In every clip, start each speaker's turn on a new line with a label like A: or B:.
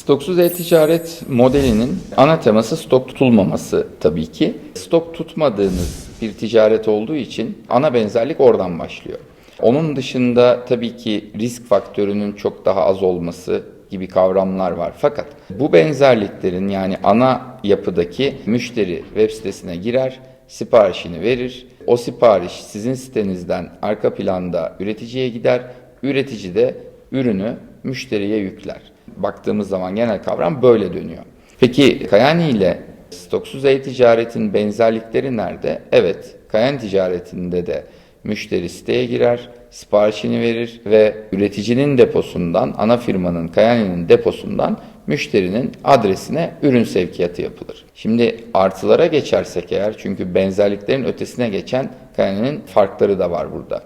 A: Stoksuz e-ticaret modelinin ana teması stok tutulmaması tabii ki. Stok tutmadığınız bir ticaret olduğu için ana benzerlik oradan başlıyor. Onun dışında tabii ki risk faktörünün çok daha az olması gibi kavramlar var. Fakat bu benzerliklerin yani ana yapıdaki müşteri web sitesine girer, siparişini verir. O sipariş sizin sitenizden arka planda üreticiye gider. Üretici de ürünü müşteriye yükler. Baktığımız zaman genel kavram böyle dönüyor. Peki Kayani ile stoksuz e-ticaretin benzerlikleri nerede? Evet, Kayani ticaretinde de müşteri siteye girer, siparişini verir ve üreticinin deposundan, ana firmanın Kayani'nin deposundan müşterinin adresine ürün sevkiyatı yapılır. Şimdi artılara geçersek eğer çünkü benzerliklerin ötesine geçen Kayani'nin farkları da var burada.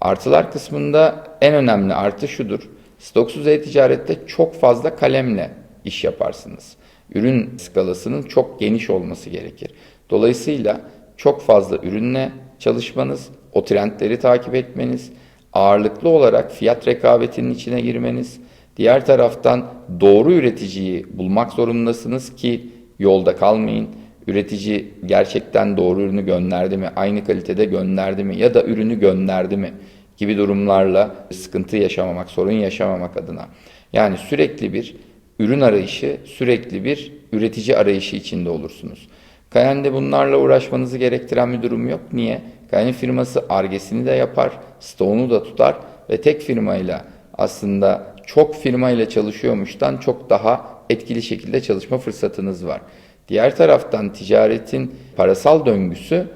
A: Artılar kısmında en önemli artı şudur. Stoksuz e-ticarette çok fazla kalemle iş yaparsınız. Ürün skalasının çok geniş olması gerekir. Dolayısıyla çok fazla ürünle çalışmanız, o trendleri takip etmeniz, ağırlıklı olarak fiyat rekabetinin içine girmeniz, diğer taraftan doğru üreticiyi bulmak zorundasınız ki yolda kalmayın. Üretici gerçekten doğru ürünü gönderdi mi, aynı kalitede gönderdi mi ya da ürünü gönderdi mi gibi durumlarla sıkıntı yaşamamak, sorun yaşamamak adına. Yani sürekli bir ürün arayışı, sürekli bir üretici arayışı içinde olursunuz. Kayen'de bunlarla uğraşmanızı gerektiren bir durum yok. Niye? Kayen firması argesini de yapar, stoğunu da tutar ve tek firmayla aslında çok firmayla çalışıyormuştan çok daha etkili şekilde çalışma fırsatınız var. Diğer taraftan ticaretin parasal döngüsü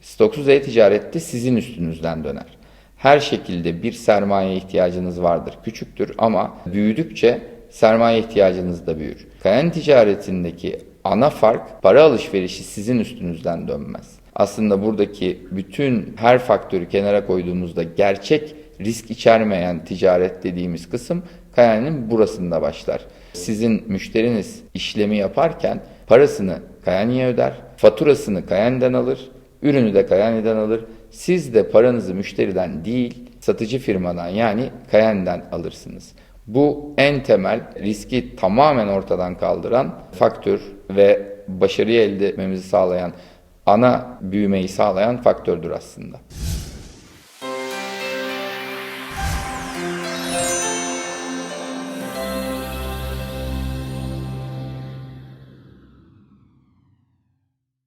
A: stoksuz e-ticarette sizin üstünüzden döner. Her şekilde bir sermaye ihtiyacınız vardır. Küçüktür ama büyüdükçe sermaye ihtiyacınız da büyür. Kayan ticaretindeki ana fark para alışverişi sizin üstünüzden dönmez. Aslında buradaki bütün her faktörü kenara koyduğumuzda gerçek risk içermeyen ticaret dediğimiz kısım Kayan'ın burasında başlar. Sizin müşteriniz işlemi yaparken parasını Kayani'ye öder, faturasını Kayani'den alır, ürünü de Kayani'den alır. Siz de paranızı müşteriden değil, satıcı firmadan yani Kayani'den alırsınız. Bu en temel riski tamamen ortadan kaldıran faktör ve başarıyı elde etmemizi sağlayan ana büyümeyi sağlayan faktördür aslında.